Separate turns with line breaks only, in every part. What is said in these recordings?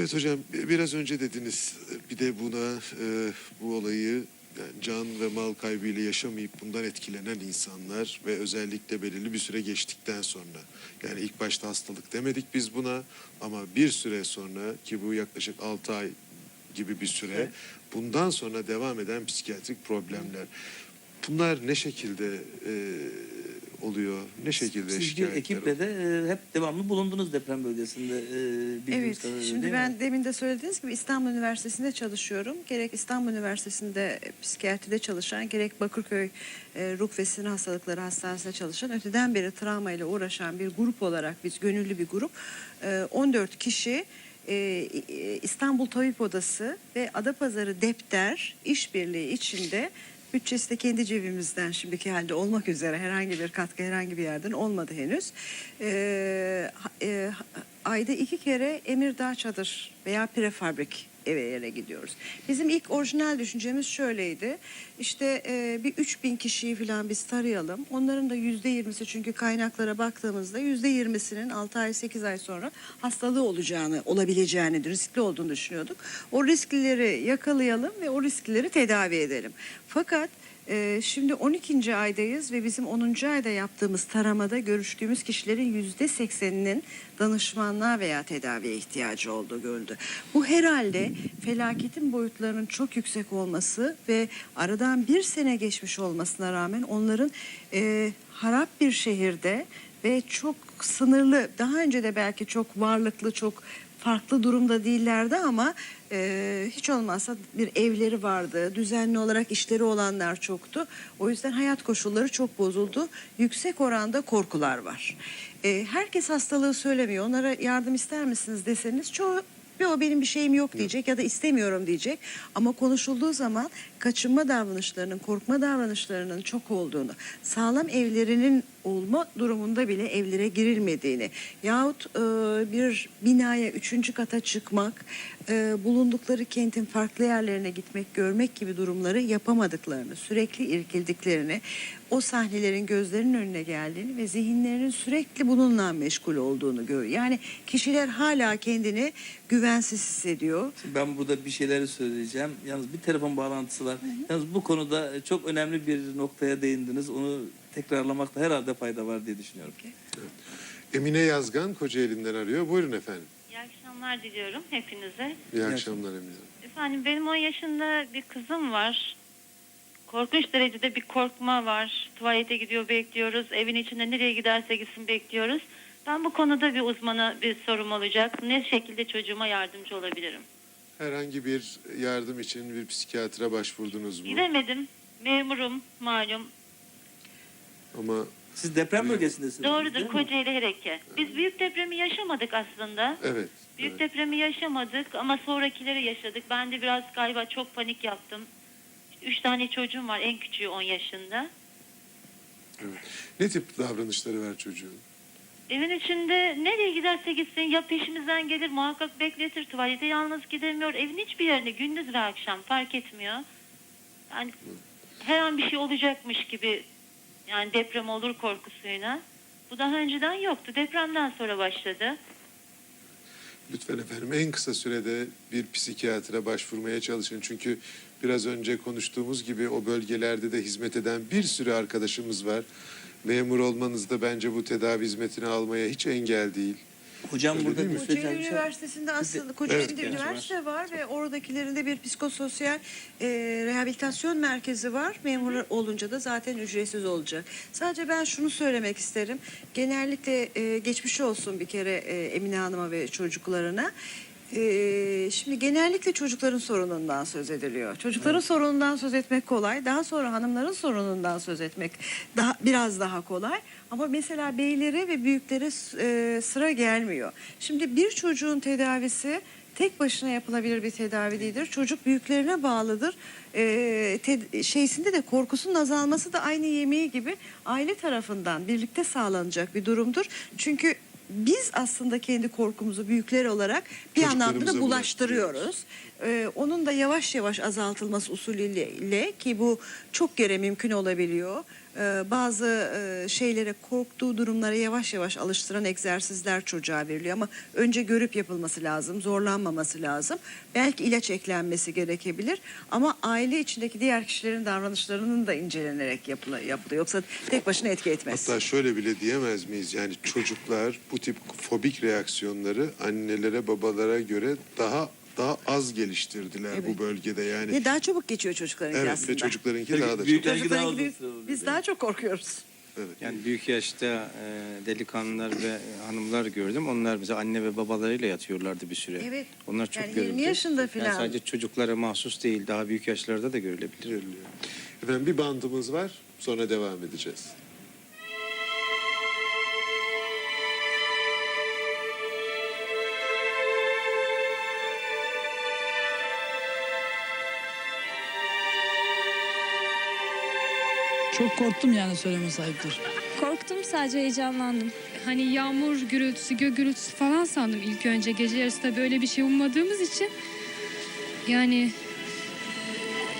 Evet hocam bi- biraz önce dediniz bir de buna e, bu olayı yani can ve mal kaybıyla yaşamayıp bundan etkilenen insanlar ve özellikle belirli bir süre geçtikten sonra yani ilk başta hastalık demedik biz buna ama bir süre sonra ki bu yaklaşık 6 ay gibi bir süre bundan sonra devam eden psikiyatrik problemler. Bunlar ne şekilde e, oluyor ne şekilde
Siz bir
şikayetler
ekiple de e, hep devamlı bulundunuz deprem bölgesinde. E, bildiğimiz
Evet,
kadarıyla,
şimdi
değil
ben
mi?
demin de söylediğiniz gibi İstanbul Üniversitesi'nde çalışıyorum. Gerek İstanbul Üniversitesi'nde psikiyatride çalışan, gerek Bakırköy e, Ruh ve Sinir Hastalıkları Hastanesi'nde çalışan, öteden beri travmayla uğraşan bir grup olarak biz gönüllü bir grup. E, 14 kişi e, e, İstanbul Tabip Odası ve Adapazarı Depter işbirliği içinde Bütçesi de kendi cebimizden şimdiki halde olmak üzere herhangi bir katkı herhangi bir yerden olmadı henüz. Ee, e, ayda iki kere Emirdağ Çadır veya prefabrik eve yere gidiyoruz. Bizim ilk orijinal düşüncemiz şöyleydi. İşte e, bir 3000 kişiyi falan biz tarayalım. Onların da yüzde yirmisi çünkü kaynaklara baktığımızda yüzde yirmisinin 6 ay 8 ay sonra hastalığı olacağını, olabileceğini, riskli olduğunu düşünüyorduk. O risklileri yakalayalım ve o risklileri tedavi edelim. Fakat ee, şimdi 12. aydayız ve bizim 10. ayda yaptığımız taramada görüştüğümüz kişilerin yüzde 80'inin danışmanlığa veya tedaviye ihtiyacı olduğu görüldü. Bu herhalde felaketin boyutlarının çok yüksek olması ve aradan bir sene geçmiş olmasına rağmen onların e, harap bir şehirde ve çok sınırlı, daha önce de belki çok varlıklı, çok farklı durumda değillerdi ama e, hiç olmazsa bir evleri vardı. Düzenli olarak işleri olanlar çoktu. O yüzden hayat koşulları çok bozuldu. Yüksek oranda korkular var. E, herkes hastalığı söylemiyor. Onlara yardım ister misiniz deseniz çoğu Yok benim bir şeyim yok diyecek ya da istemiyorum diyecek. Ama konuşulduğu zaman kaçınma davranışlarının, korkma davranışlarının çok olduğunu, sağlam evlerinin olma durumunda bile evlere girilmediğini yahut e, bir binaya üçüncü kata çıkmak, e, bulundukları kentin farklı yerlerine gitmek, görmek gibi durumları yapamadıklarını, sürekli irkildiklerini, o sahnelerin gözlerinin önüne geldiğini ve zihinlerinin sürekli bununla meşgul olduğunu görüyor. Yani kişiler hala kendini güvensiz hissediyor.
Şimdi Ben burada bir şeyleri söyleyeceğim. Yalnız bir telefon bağlantısı var. Yalnız bu konuda çok önemli bir noktaya değindiniz. Onu tekrarlamakta herhalde fayda var diye düşünüyorum.
Emine Yazgan Kocaeli'nden arıyor. Buyurun efendim.
İyi akşamlar diliyorum hepinize.
İyi akşamlar Emine.
Efendim benim 10 yaşında bir kızım var. Korkunç derecede bir korkma var. Tuvalete gidiyor bekliyoruz. Evin içinde nereye giderse gitsin bekliyoruz. Ben bu konuda bir uzmana bir sorum olacak. Ne şekilde çocuğuma yardımcı olabilirim?
Herhangi bir yardım için bir psikiyatra başvurdunuz mu?
Gidemedim. Memurum malum.
Ama
Siz deprem bölgesindesiniz.
Doğrudur
değil mi?
Kocaeli Hereke. Biz büyük depremi yaşamadık aslında.
evet.
Büyük
evet.
depremi yaşamadık ama sonrakileri yaşadık. Ben de biraz galiba çok panik yaptım. Üç tane çocuğum var. En küçüğü 10 yaşında.
evet. Ne tip davranışları var çocuğun?
Evin içinde nereye giderse gitsin ya peşimizden gelir muhakkak bekletir. Tuvalete yalnız gidemiyor. Evin hiçbir yerine gündüz ve akşam fark etmiyor. Yani her an bir şey olacakmış gibi yani deprem olur korkusuyla. Bu daha önceden yoktu. Depremden sonra başladı.
Lütfen efendim en kısa sürede bir psikiyatra başvurmaya çalışın. Çünkü biraz önce konuştuğumuz gibi o bölgelerde de hizmet eden bir sürü arkadaşımız var. Memur olmanız da bence bu tedavi hizmetini almaya hiç engel değil.
Hocam
Öyle
burada
değil mi?
Kocaeli
söyleyeceğim.
Üniversitesi'nde aslında Kocaeli'de
Evet.
üniversite var ve oradakilerinde bir psikososyal e, rehabilitasyon merkezi var. Memur olunca da zaten ücretsiz olacak. Sadece ben şunu söylemek isterim. Genellikle e, geçmiş olsun bir kere e, Emine Hanım'a ve çocuklarına. E, şimdi genellikle çocukların sorunundan söz ediliyor. Çocukların sorunundan söz etmek kolay. Daha sonra hanımların sorunundan söz etmek daha biraz daha kolay. Ama mesela beylere ve büyüklere e, sıra gelmiyor. Şimdi bir çocuğun tedavisi tek başına yapılabilir bir tedavi değildir. Çocuk büyüklerine bağlıdır. E, te- şeysinde de korkusunun azalması da aynı yemeği gibi aile tarafından birlikte sağlanacak bir durumdur. Çünkü biz aslında kendi korkumuzu büyükler olarak bir anlamda da bulaştırıyoruz. Ee, onun da yavaş yavaş azaltılması usulüyle ki bu çok kere mümkün olabiliyor. Ee, bazı e, şeylere korktuğu durumlara yavaş yavaş alıştıran egzersizler çocuğa veriliyor ama önce görüp yapılması lazım, zorlanmaması lazım. Belki ilaç eklenmesi gerekebilir ama aile içindeki diğer kişilerin davranışlarının da incelenerek yapıla- yapılıyor. Yoksa tek başına etki etmez.
Hatta şöyle bile diyemez miyiz? Yani çocuklar bu tip fobik reaksiyonları annelere babalara göre daha daha az geliştirdiler
Evet.
bu bölgede yani.
Ve daha çabuk geçiyor çocukların
evet
aslında.
ve çocuklarınki daha da
büyük-
çok.
Belki daha
Çocukların
uzun
gibi
süre olur,
biz daha çok korkuyoruz.
Evet.
Yani büyük yaşta e, delikanlılar ve hanımlar gördüm. Onlar bize anne ve babalarıyla yatıyorlardı bir süre.
Evet.
Onlar çok
Yani
görüldü.
20 yaşında
Yani
filan.
sadece çocuklara mahsus değil, daha büyük yaşlarda da görülebilir.
Efendim bir bandımız var sonra devam edeceğiz.
Korktum yani söyleme sahiptir.
Korktum sadece heyecanlandım.
Hani yağmur gürültüsü, gök gürültüsü falan sandım ilk önce. Gece yarısı da böyle bir şey ummadığımız için. Yani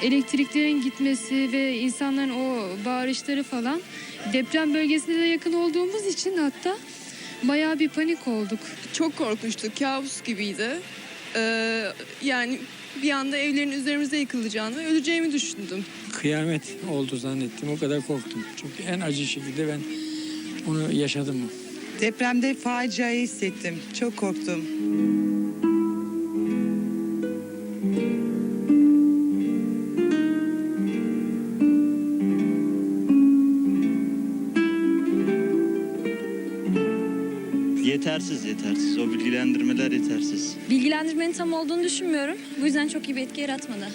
elektriklerin gitmesi ve insanların o bağırışları falan. Deprem bölgesine de yakın olduğumuz için hatta bayağı bir panik olduk.
Çok korkunçtu. Kabus gibiydi. Ee, yani bir anda evlerin üzerimize yıkılacağını, öleceğimi düşündüm.
Kıyamet oldu zannettim. O kadar korktum. Çünkü en acı şekilde ben onu yaşadım.
Depremde faciayı hissettim. Çok korktum.
Yetersiz yetersiz. O bilgilendirmeler yetersiz.
Bilgilendirmenin tam olduğunu düşünmüyorum. Bu yüzden çok iyi bir etki yaratmadı.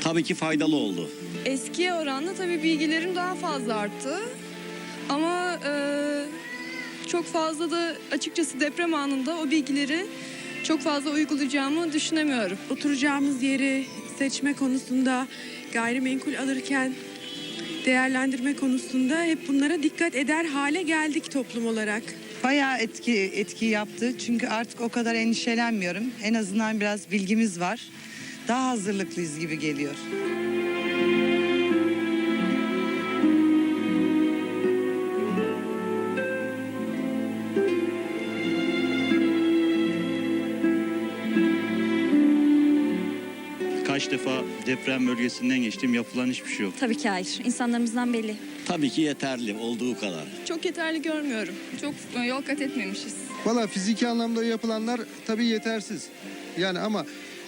Tabii ki faydalı oldu.
Eskiye oranla tabii bilgilerim daha fazla arttı. Ama e, çok fazla da açıkçası deprem anında o bilgileri çok fazla uygulayacağımı düşünemiyorum.
oturacağımız yeri seçme konusunda, gayrimenkul alırken değerlendirme konusunda hep bunlara dikkat eder hale geldik toplum olarak.
Bayağı etki etki yaptı. Çünkü artık o kadar endişelenmiyorum. En azından biraz bilgimiz var. Daha hazırlıklıyız gibi geliyor.
Kaç defa deprem bölgesinden geçtim. Yapılan hiçbir şey yok.
Tabii ki hayır. İnsanlarımızdan belli.
Tabii ki yeterli olduğu kadar.
Çok yeterli görmüyorum. Çok yol kat etmemişiz.
Valla fiziki anlamda yapılanlar tabii yetersiz. Yani ama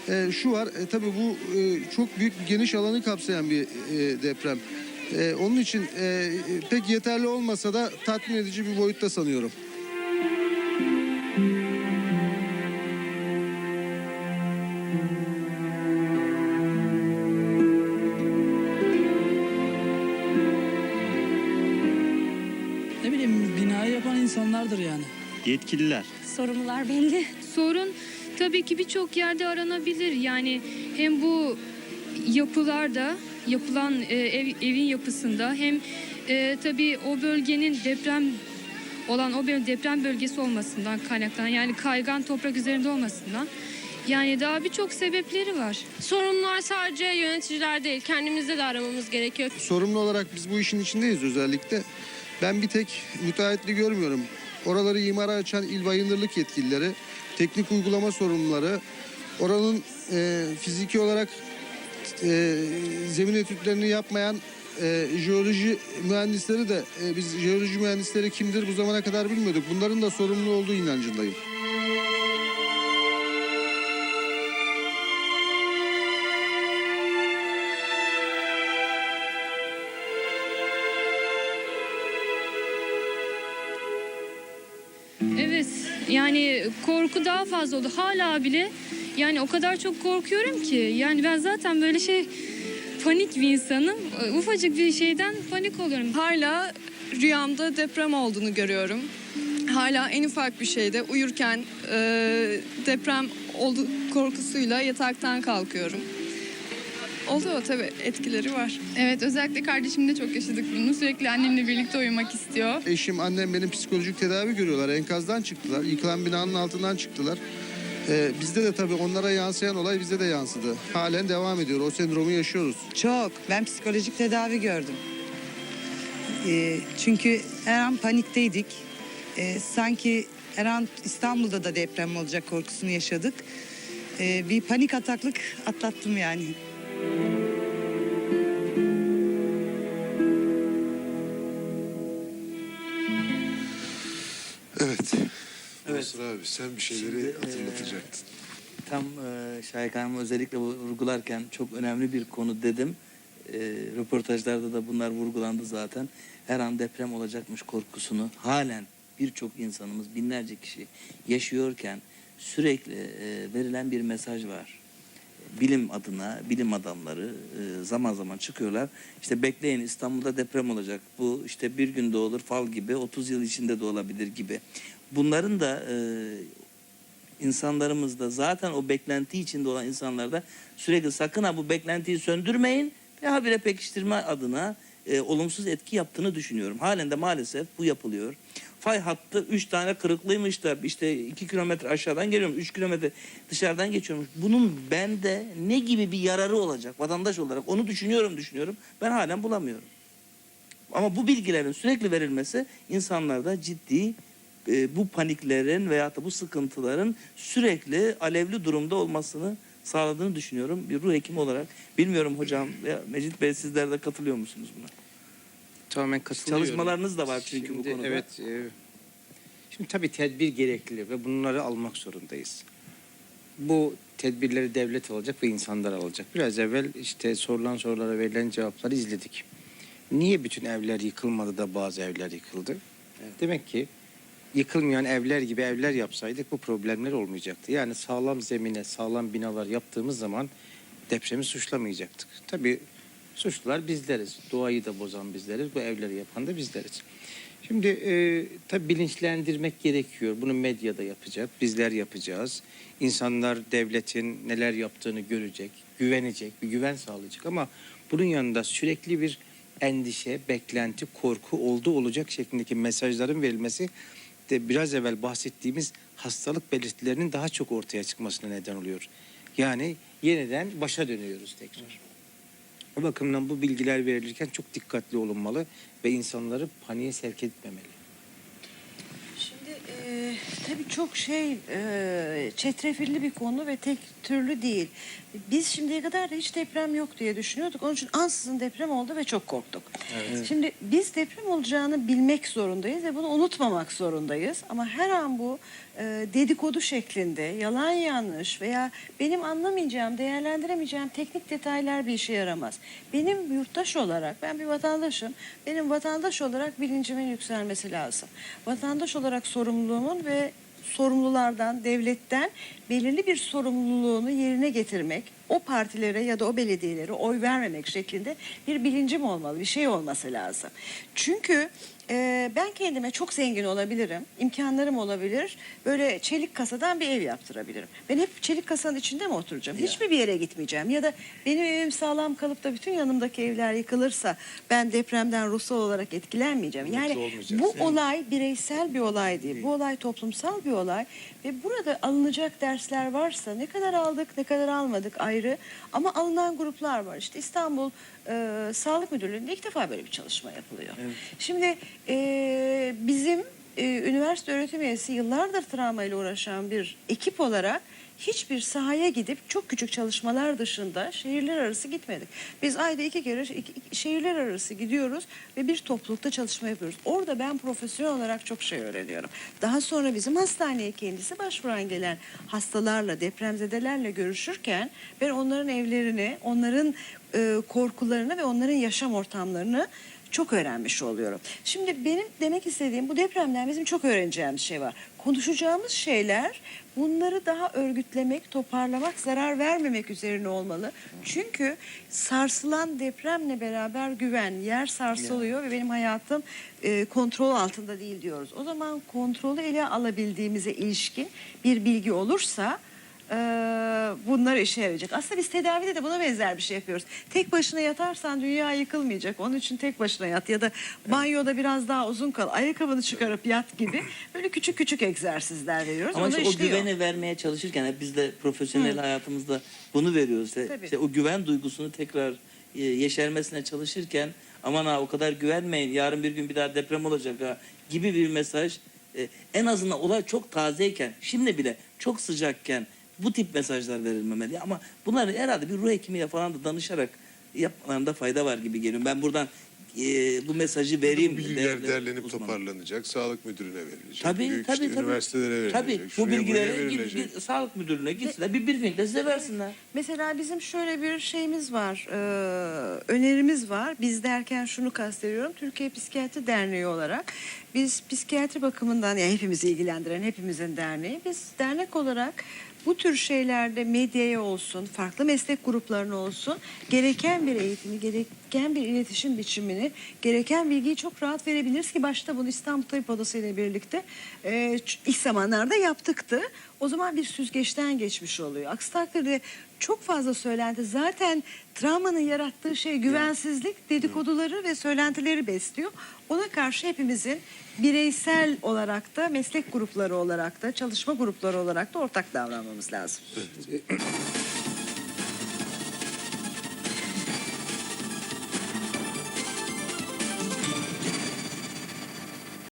e, şu var e, tabii bu e, çok büyük bir geniş alanı kapsayan bir e, deprem. E, onun için e, pek yeterli olmasa da tatmin edici bir boyutta sanıyorum.
Ne insanlardır yani.
Yetkililer.
Sorumlular belli.
Sorun tabii ki birçok yerde aranabilir. Yani hem bu yapılarda, yapılan e, ev, evin yapısında hem e, tabii o bölgenin deprem olan o bölge deprem bölgesi olmasından kaynaklanan yani kaygan toprak üzerinde olmasından yani daha birçok sebepleri var.
Sorunlar sadece yöneticiler değil, kendimizde de aramamız gerekiyor.
Sorumlu olarak biz bu işin içindeyiz özellikle. Ben bir tek müteahhitli görmüyorum. Oraları imara açan il bayındırlık yetkilileri, teknik uygulama sorumluları, oranın e, fiziki olarak e, zemin etütlerini yapmayan e, jeoloji mühendisleri de e, biz jeoloji mühendisleri kimdir bu zamana kadar bilmiyorduk. Bunların da sorumlu olduğu inancındayım.
Yani korku daha fazla oldu. Hala bile yani o kadar çok korkuyorum ki. Yani ben zaten böyle şey panik bir insanım. Ufacık bir şeyden panik oluyorum.
Hala rüyamda deprem olduğunu görüyorum. Hala en ufak bir şeyde uyurken e, deprem oldu korkusuyla yataktan kalkıyorum. Oluyor tabii etkileri var.
Evet, özellikle kardeşimde çok yaşadık bunu. Sürekli annemle birlikte uyumak istiyor.
Eşim, annem benim psikolojik tedavi görüyorlar. Enkazdan çıktılar. Yıkılan binanın altından çıktılar. Ee, bizde de tabii onlara yansıyan olay bize de yansıdı. Halen devam ediyor. O sendromu yaşıyoruz.
Çok. Ben psikolojik tedavi gördüm. Ee, çünkü her an panikteydik. Ee, sanki her an İstanbul'da da deprem olacak korkusunu yaşadık. Ee, bir panik ataklık atlattım yani.
Evet. Mansur abi sen bir şeyleri
Şimdi,
hatırlatacaktın.
Tam e, Şahik Hanım özellikle vurgularken çok önemli bir konu dedim. E, röportajlarda da bunlar vurgulandı zaten. Her an deprem olacakmış korkusunu halen birçok insanımız binlerce kişi yaşıyorken sürekli e, verilen bir mesaj var. Bilim adına bilim adamları e, zaman zaman çıkıyorlar. İşte bekleyin İstanbul'da deprem olacak. Bu işte bir günde olur fal gibi 30 yıl içinde de olabilir gibi. Bunların da e, insanlarımızda zaten o beklenti içinde olan insanlarda sürekli sakın ha bu beklentiyi söndürmeyin ve habire pekiştirme adına e, olumsuz etki yaptığını düşünüyorum. Halen de maalesef bu yapılıyor. Fay hattı 3 tane kırıklıymış da işte 2 kilometre aşağıdan geliyorum 3 kilometre dışarıdan geçiyormuş. Bunun bende ne gibi bir yararı olacak vatandaş olarak onu düşünüyorum düşünüyorum. Ben halen bulamıyorum. Ama bu bilgilerin sürekli verilmesi insanlarda ciddi e, bu paniklerin veyahut da bu sıkıntıların sürekli alevli durumda olmasını sağladığını düşünüyorum. Bir ruh hekimi olarak. Bilmiyorum hocam veya Mecit Bey sizler de katılıyor musunuz buna?
Tamamen katılıyorum.
Çalışmalarınız da var çünkü bu
Şimdi,
konuda.
Evet. e, şimdi tabii tedbir gerekli ve bunları almak zorundayız. Bu tedbirleri devlet alacak ve insanlar alacak. Biraz evvel işte sorulan sorulara verilen cevapları izledik. Niye bütün evler yıkılmadı da bazı evler yıkıldı? Demek ki yıkılmayan evler gibi evler yapsaydık bu problemler olmayacaktı. Yani sağlam zemine, sağlam binalar yaptığımız zaman depremi suçlamayacaktık. Tabii suçlular bizleriz. Doğayı da bozan bizleriz. Bu evleri yapan da bizleriz. Şimdi e, tabii bilinçlendirmek gerekiyor. Bunu medyada yapacak, bizler yapacağız. İnsanlar devletin neler yaptığını görecek, güvenecek, bir güven sağlayacak. Ama bunun yanında sürekli bir endişe, beklenti, korku oldu olacak şeklindeki mesajların verilmesi de biraz evvel bahsettiğimiz hastalık belirtilerinin daha çok ortaya çıkmasına neden oluyor. Yani yeniden başa dönüyoruz tekrar. O bakımdan bu bilgiler verilirken çok dikkatli olunmalı ve insanları paniğe sevk etmemeli.
Tabii çok şey e, çetrefilli bir konu ve tek türlü değil. Biz şimdiye kadar da hiç deprem yok diye düşünüyorduk. Onun için ansızın deprem oldu ve çok korktuk. Şimdi biz deprem olacağını bilmek zorundayız ve bunu unutmamak zorundayız. Ama her an bu e, dedikodu şeklinde yalan yanlış veya benim anlamayacağım, değerlendiremeyeceğim teknik detaylar bir işe yaramaz. Benim yurttaş olarak, ben bir vatandaşım, benim vatandaş olarak bilincimin yükselmesi lazım. Vatandaş olarak sorumluluğumun ve sorumlulardan, devletten belirli bir sorumluluğunu yerine getirmek, o partilere ya da o belediyelere oy vermemek şeklinde bir bilincim olmalı, bir şey olması lazım. Çünkü e, ben kendime çok zengin olabilirim, imkanlarım olabilir, böyle çelik kasadan bir ev yaptırabilirim. Ben hep çelik kasanın içinde mi oturacağım? Hiç mi bir yere gitmeyeceğim? Ya da benim evim sağlam kalıp da bütün yanımdaki evler yıkılırsa ben depremden ruhsal olarak etkilenmeyeceğim. Yani bu olay bireysel bir olay değil. Bu olay toplumsal bir olay ve burada alınacak dersler varsa ne kadar aldık ne kadar almadık ayrı ama alınan gruplar var. İşte İstanbul e, Sağlık Müdürlüğü'nde ilk defa böyle bir çalışma yapılıyor. Şimdi e, bizim e, üniversite öğretim üyesi yıllardır travmayla uğraşan bir ekip olarak hiçbir sahaya gidip çok küçük çalışmalar dışında şehirler arası gitmedik. Biz ayda iki kere şehirler arası gidiyoruz ve bir toplulukta çalışma yapıyoruz. Orada ben profesyonel olarak çok şey öğreniyorum. Daha sonra bizim hastaneye kendisi başvuran gelen hastalarla, depremzedelerle görüşürken ben onların evlerini, onların e, korkularını ve onların yaşam ortamlarını çok öğrenmiş oluyorum. Şimdi benim demek istediğim bu depremden bizim çok öğreneceğimiz şey var. Konuşacağımız şeyler bunları daha örgütlemek, toparlamak, zarar vermemek üzerine olmalı. Çünkü sarsılan depremle beraber güven, yer sarsılıyor ve benim hayatım e, kontrol altında değil diyoruz. O zaman kontrolü ele alabildiğimize ilişkin bir bilgi olursa e, bunlar işe yarayacak. Aslında biz tedavide de buna benzer bir şey yapıyoruz. Tek başına yatarsan dünya yıkılmayacak. Onun için tek başına yat ya da banyoda biraz daha uzun kal. Ayakkabını çıkarıp yat gibi böyle küçük küçük egzersizler veriyoruz.
Ama
Onu
işte o
işliyor.
güveni vermeye çalışırken hep biz de profesyonel hayatımızda bunu veriyoruz.
Tabii.
işte o güven duygusunu tekrar e, yeşermesine çalışırken aman ha o kadar güvenmeyin yarın bir gün bir daha deprem olacak ha gibi bir mesaj e, en azından olay çok tazeyken şimdi bile çok sıcakken bu tip mesajlar verilmemeli ama bunları herhalde bir ruh hekimiyle falan da danışarak yapmalarında fayda var gibi geliyor. Ben buradan e, bu mesajı vereyim.
Bu bilgiler
değerli
derlenip
uzmana.
toparlanacak, sağlık müdürüne verilecek.
Tabii
büyük
tabii
işte
tabii.
üniversitelere verilecek.
Tabii bu bilgileri git,
verilecek.
git- sağlık müdürlüğüne gitsinler bir briefing de size versinler.
Mesela bizim şöyle bir şeyimiz var, e, önerimiz var. Biz derken şunu kastediyorum, Türkiye Psikiyatri Derneği olarak biz psikiyatri bakımından, yani hepimizi ilgilendiren hepimizin derneği, biz dernek olarak bu tür şeylerde medyaya olsun, farklı meslek gruplarına olsun gereken bir eğitimi, gereken bir iletişim biçimini, gereken bilgiyi çok rahat verebiliriz ki başta bunu İstanbul Tabip Odası ile birlikte e, ilk zamanlarda yaptıktı. O zaman bir süzgeçten geçmiş oluyor. Aksi takdirde çok fazla söylenti zaten travmanın yarattığı şey güvensizlik, dedikoduları ve söylentileri besliyor. Ona karşı hepimizin bireysel olarak da meslek grupları olarak da çalışma grupları olarak da ortak davranmamız lazım.